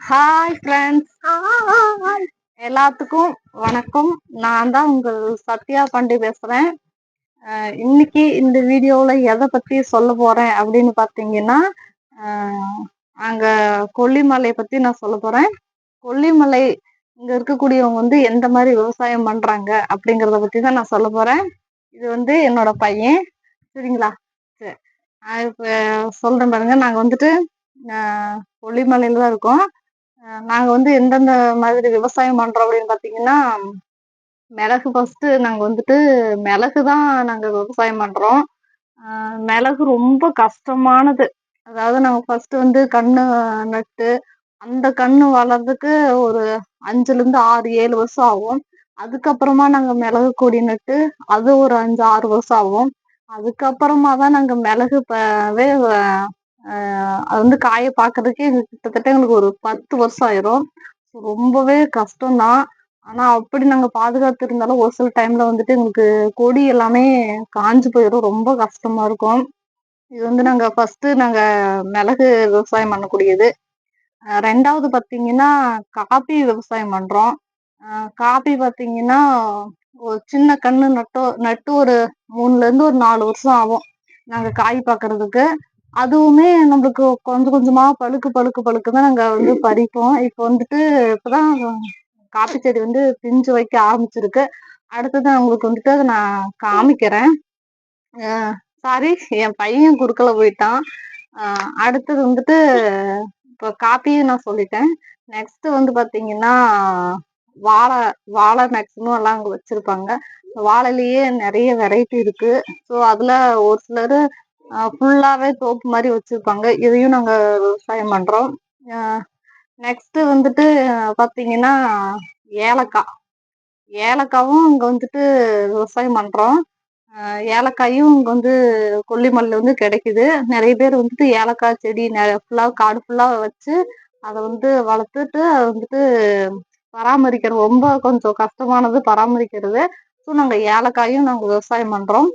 Hi friends எல்லாத்துக்கும் வணக்கம். நான் தான் உங்கள் சத்யா பாண்டி பேசுறேன். அஹ் இன்னைக்கு இந்த வீடியோல எதை பத்தி சொல்ல போறேன் அப்படின்னு பாத்தீங்கன்னா அஹ் அங்க கொல்லிமலை பத்தி நான் சொல்ல போறேன். கொல்லிமலை இங்க இருக்கக்கூடியவங்க வந்து எந்த மாதிரி விவசாயம் பண்றாங்க அப்படிங்கறத பத்தி தான் நான் சொல்ல போறேன். இது வந்து என்னோட பையன். சரிங்களா? சரி. நான் இப்ப சொல்றேன் பாருங்க. நாங்க வந்துட்டு கொல்லிமலையில தான் இருக்கோம். நாங்கள் நாங்க வந்து எந்தெந்த மாதிரி விவசாயம் பண்றோம் அப்படின்னு பாத்தீங்கன்னா மிளகு ஃபர்ஸ்ட் நாங்க வந்துட்டு மிளகு தான் நாங்க விவசாயம் பண்றோம். மிளகு ரொம்ப கஷ்டமானது. அதாவது நாங்க ஃபர்ஸ்ட் வந்து கண்ணு நட்டு அந்த கண்ணு வளர்றதுக்கு ஒரு அஞ்சுல இருந்து ஆறு ஏழு வருஷம் ஆகும். அதுக்கப்புறமா நாங்க மிளகு கொடி நட்டு அது ஒரு அஞ்சு ஆறு வருஷம் ஆகும். அதுக்கப்புறமா தான் நாங்க மிளகு பவே அது வந்து காய பார்க்கறதுக்கே எங்களுக்கு கிட்டத்தட்ட எங்களுக்கு ஒரு பத்து வருஷம் ஆயிரும். ரொம்பவே கஷ்டம்தான். ஆனா அப்படி நாங்க பாதுகாத்து இருந்தாலும் ஒரு சில டைம்ல வந்துட்டு எங்களுக்கு கொடி எல்லாமே காஞ்சு போயிடும் ரொம்ப கஷ்டமா இருக்கும். இது வந்து நாங்க ஃபர்ஸ்ட் நாங்க மிளகு விவசாயம் பண்ணக்கூடியது. ரெண்டாவது பாத்தீங்கன்னா காபி விவசாயம் பண்றோம். காபி பாத்தீங்கன்னா ஒரு சின்ன கண்ணு நட்டோ நட்டு ஒரு மூணுல இருந்து ஒரு நாலு வருஷம் ஆகும். நாங்க காய் பாக்குறதுக்கு. அதுவுமே நம்மளுக்கு கொஞ்சம் கொஞ்சமா பழுக்கு பழுக்கு பழுக்கு தான் நாங்க வந்து பறிப்போம் இப்போ வந்துட்டு இப்பதான் காப்பி செடி வந்து பிஞ்சு வைக்க ஆரம்பிச்சிருக்கு. அடுத்தது உங்களுக்கு வந்துட்டு அதை நான் காமிக்கிறேன். சாரி என் பையன் குறுக்கல போயிட்டான். அடுத்தது வந்துட்டு இப்போ காப்பியும் நான் சொல்லிட்டேன். நெக்ஸ்ட் வந்து பாத்தீங்கன்னா வாழை வாழை மேக்சிமம் எல்லாம் அங்க வச்சிருப்பாங்க. வாழையிலேயே நிறைய வெரைட்டி இருக்கு. ஸோ அதுல ஒரு சிலர் ஃபுல்லாவே தோப்பு மாதிரி வச்சிருப்பாங்க. இதையும் நாங்க விவசாயம் பண்றோம். நெக்ஸ்ட் வந்துட்டு பாத்தீங்கன்னா ஏலக்காய். ஏலக்காவும் இங்க வந்துட்டு விவசாயம் பண்றோம். ஏலக்காயும் இங்க வந்து கொல்லிமலையில வந்து கிடைக்குது. நிறைய பேர் வந்துட்டு ஏலக்காய் செடி ஃபுல்லா காடு ஃபுல்லா வச்சு அதை வந்து வளர்த்துட்டு அதை வந்துட்டு பராமரிக்கிறது ரொம்ப கொஞ்சம் கஷ்டமானது பராமரிக்கிறது. ஸோ நாங்கள் ஏலக்காயும் நாங்கள் விவசாயம் பண்றோம்.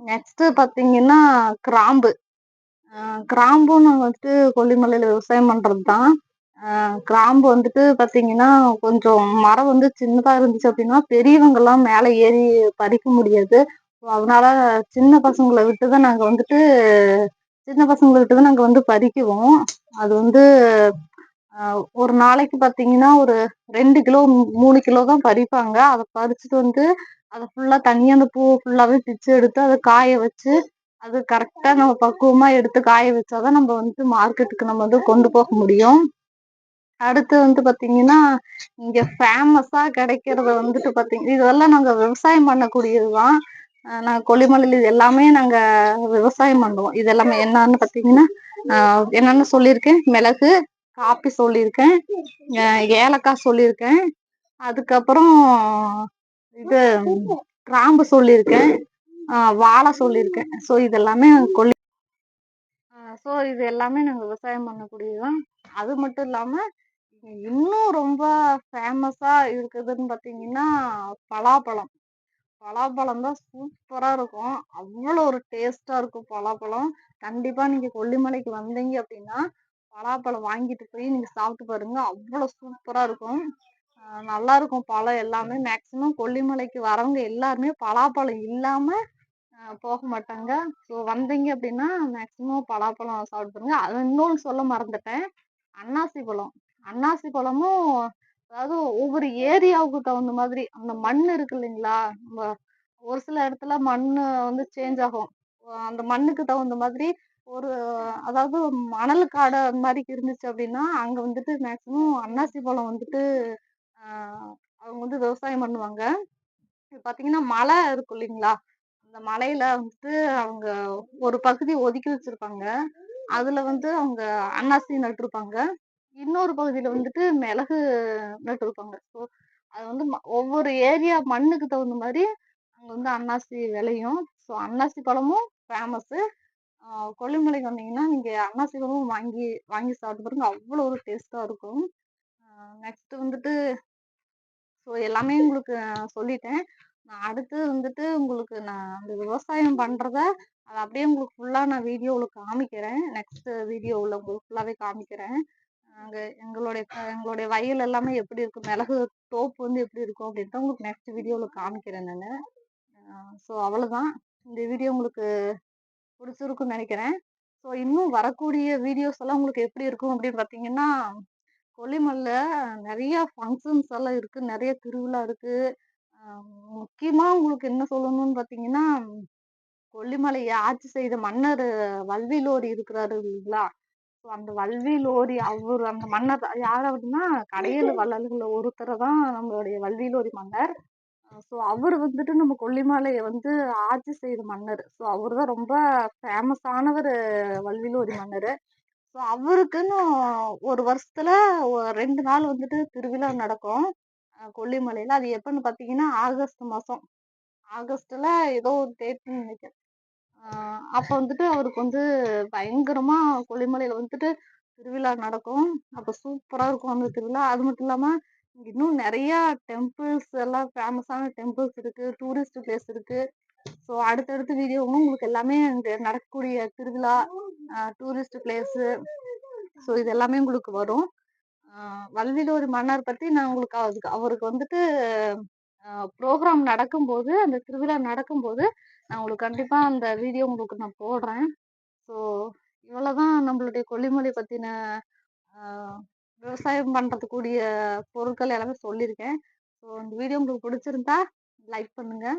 நெக்ஸ்ட் பாத்தீங்கன்னா கிராம்பு. ஆஹ் கிராம்பும் வந்துட்டு கொல்லிமலையில விவசாயம் பண்றது தான் கிராம்பு வந்துட்டு பாத்தீங்கன்னா கொஞ்சம் மரம் வந்து சின்னதா இருந்துச்சு அப்படின்னா பெரியவங்க எல்லாம் மேல ஏறி பறிக்க முடியாது. அதனால சின்ன பசங்களை விட்டுதான் நாங்க வந்துட்டு சின்ன பசங்களை விட்டுதான் நாங்க வந்து பறிக்குவோம். அது வந்து ஒரு நாளைக்கு பாத்தீங்கன்னா ஒரு ரெண்டு கிலோ மூணு கிலோ தான் பறிப்பாங்க. அதை பறிச்சுட்டு வந்து அதை ஃபுல்லா தனியா அந்த பூ ஃபுல்லாவே பிச்சு எடுத்து அதை காய வச்சு அது கரெக்டா நம்ம பக்குவமா எடுத்து காய வச்சாதான் நம்ம வந்து மார்க்கெட்டுக்கு நம்ம வந்து கொண்டு போக முடியும். அடுத்து வந்து பாத்தீங்கன்னா இங்க ஃபேமஸா கிடைக்கிறத வந்துட்டு பாத்தீங்க இதெல்லாம் நாங்க விவசாயம் பண்ணக்கூடியதுதான். நாங்க கொல்லிமலையில் இது எல்லாமே நாங்க விவசாயம் பண்ணுவோம். இது எல்லாமே என்னன்னு பாத்தீங்கன்னா என்னென்னு சொல்லியிருக்கேன் மிளகு காப்பி சொல்லியிருக்கேன் ஏலக்காய் சொல்லியிருக்கேன். அதுக்கப்புறம் இது கிராம்பு சொல்லியிருக்கேன். ஆஹ் வாழை சொல்லியிருக்கேன். ஸோ இது எல்லாமே கொல்லி ஸோ இது எல்லாமே நாங்கள் விவசாயம் பண்ணக்கூடியதுதான். அது மட்டும் இல்லாமல் இன்னும் ரொம்ப ஃபேமஸாக இருக்குதுன்னு பார்த்தீங்கன்னா பலாப்பழம். பலாப்பழம் தான் சூப்பராக இருக்கும். அவ்வளோ ஒரு டேஸ்ட்டாக இருக்கும் பலாப்பழம். கண்டிப்பாக நீங்கள் கொல்லிமலைக்கு வந்தீங்க அப்படின்னா பலாப்பழம் வாங்கிட்டு போய் நீங்கள் சாப்பிட்டு பாருங்க. அவ்வளோ சூப்பராக இருக்கும். நல்லா இருக்கும் பழம் எல்லாமே. மேக்சிமம் கொல்லிமலைக்கு வரவங்க எல்லாருமே பலாப்பழம் இல்லாம போக மாட்டாங்க. ஸோ வந்தீங்க அப்படின்னா மேக்சிமம் பலாப்பழம் சாப்பிட்டு அது இன்னொன்னு சொல்ல மறந்துட்டேன். அன்னாசி பழம். அன்னாசி பழமும் அதாவது ஒவ்வொரு ஏரியாவுக்கு தகுந்த மாதிரி அந்த மண் இருக்கு இல்லைங்களா? நம்ம ஒரு சில இடத்துல மண்ணு வந்து சேஞ்ச் ஆகும். அந்த மண்ணுக்கு தகுந்த மாதிரி ஒரு அதாவது மணல் காடு அந்த மாதிரி இருந்துச்சு அப்படின்னா அங்க வந்துட்டு மேக்சிமம் அன்னாசி பழம் வந்துட்டு அவங்க வந்து விவசாயம் பண்ணுவாங்க. இது பார்த்தீங்கன்னா மலை இருக்கும் இல்லைங்களா? அந்த மலையில வந்துட்டு அவங்க ஒரு பகுதி ஒதுக்கி வச்சிருப்பாங்க. அதுல வந்து அவங்க அன்னாசி நட்டிருப்பாங்க. இன்னொரு பகுதியில வந்துட்டு மிளகு நட்டுருப்பாங்க. ஸோ அது வந்து ஒவ்வொரு ஏரியா மண்ணுக்கு தகுந்த மாதிரி அங்கே வந்து அன்னாசி விளையும். ஸோ அன்னாசி பழமும் ஃபேமஸ்ஸு கொல்லிமலைக்கு வந்தீங்கன்னா நீங்கள் அன்னாசி பழமும் வாங்கி வாங்கி சாப்பிட்டு பாருங்க. அவ்வளோ ஒரு டேஸ்ட்டாக இருக்கும். நெக்ஸ்ட் வந்துட்டு ஸோ எல்லாமே உங்களுக்கு நான் சொல்லிட்டேன். நான் அடுத்து வந்துட்டு உங்களுக்கு நான் அந்த விவசாயம் பண்ணுறத அதை அப்படியே உங்களுக்கு ஃபுல்லாக நான் வீடியோவில் காமிக்கிறேன். நெக்ஸ்ட் வீடியோவில் உங்களுக்கு ஃபுல்லாகவே காமிக்கிறேன். அங்கே எங்களுடைய எங்களுடைய வயல் எல்லாமே எப்படி இருக்கும் மிளகு தோப்பு வந்து எப்படி இருக்கும்? அப்படின்ட்டு உங்களுக்கு நெக்ஸ்ட் வீடியோவில் காமிக்கிறேன் நான். ஸோ அவ்வளோதான் இந்த வீடியோ உங்களுக்கு பிடிச்சிருக்குன்னு நினைக்கிறேன். ஸோ இன்னும் வரக்கூடிய வீடியோஸ் எல்லாம் உங்களுக்கு எப்படி இருக்கும் அப்படின்னு பார்த்தீங்கன்னா கொல்லிமலைல நிறைய ஃபங்க்ஷன்ஸ் எல்லாம் இருக்கு. நிறைய திருவிழா இருக்கு. முக்கியமாக முக்கியமா உங்களுக்கு என்ன சொல்லணும்னு பார்த்தீங்கன்னா கொல்லிமலையை ஆட்சி செய்த மன்னர் வல்விலோரி இருக்கிறாரு இல்லைங்களா? ஸோ அந்த வல்விலோரி அவர் அந்த மன்னர் யார் அப்படின்னா கடையில் வள்ளல்கள் ஒருத்தரை தான் நம்மளுடைய வல்விலோரி மன்னர். ஸோ அவர் வந்துட்டு நம்ம கொல்லிமலையை வந்து ஆட்சி செய்த மன்னர். ஸோ அவர் தான் ரொம்ப ஃபேமஸானவர் வல்விலோரி மன்னர். ஸோ அவருக்குன்னு ஒரு வருஷத்துல ரெண்டு நாள் வந்துட்டு திருவிழா நடக்கும். கொல்லிமலையில். அது எப்பன்னு பார்த்தீங்கன்னா ஆகஸ்ட் மாதம் ஆகஸ்டில் ஏதோ ஒரு டேட்னு நினைக்கிறேன். அப்போ வந்துட்டு அவருக்கு வந்து பயங்கரமாக கொல்லிமலையில் வந்துட்டு திருவிழா நடக்கும். அப்போ சூப்பராக இருக்கும் அந்த திருவிழா. அது மட்டும் இல்லாமல் இன்னும் நிறையா டெம்பிள்ஸ் எல்லாம் ஃபேமஸான டெம்பிள்ஸ் இருக்குது டூரிஸ்ட் பிளேஸ் இருக்குது ஸோ அடுத்தடுத்த வீடியோவும் உங்களுக்கு எல்லாமே இந்த நடக்கக்கூடிய திருவிழா டூரிஸ்ட் பிளேஸு ஸோ இது எல்லாமே உங்களுக்கு வரும். ஆஹ் ஒரு மன்னர் பற்றி நான் உங்களுக்கு அதுக்கு அவருக்கு வந்துட்டு ப்ரோக்ராம் நடக்கும்போது அந்த திருவிழா நடக்கும்போது நான் உங்களுக்கு கண்டிப்பாக அந்த வீடியோ உங்களுக்கு நான் போடுறேன். ஸோ இவ்வளோதான் நம்மளுடைய கொல்லிமலை பற்றின விவசாயம் பண்ணுறதுக்கூடிய பொருட்கள் எல்லாமே சொல்லியிருக்கேன். ஸோ இந்த வீடியோ உங்களுக்கு பிடிச்சிருந்தா லைக் பண்ணுங்கள்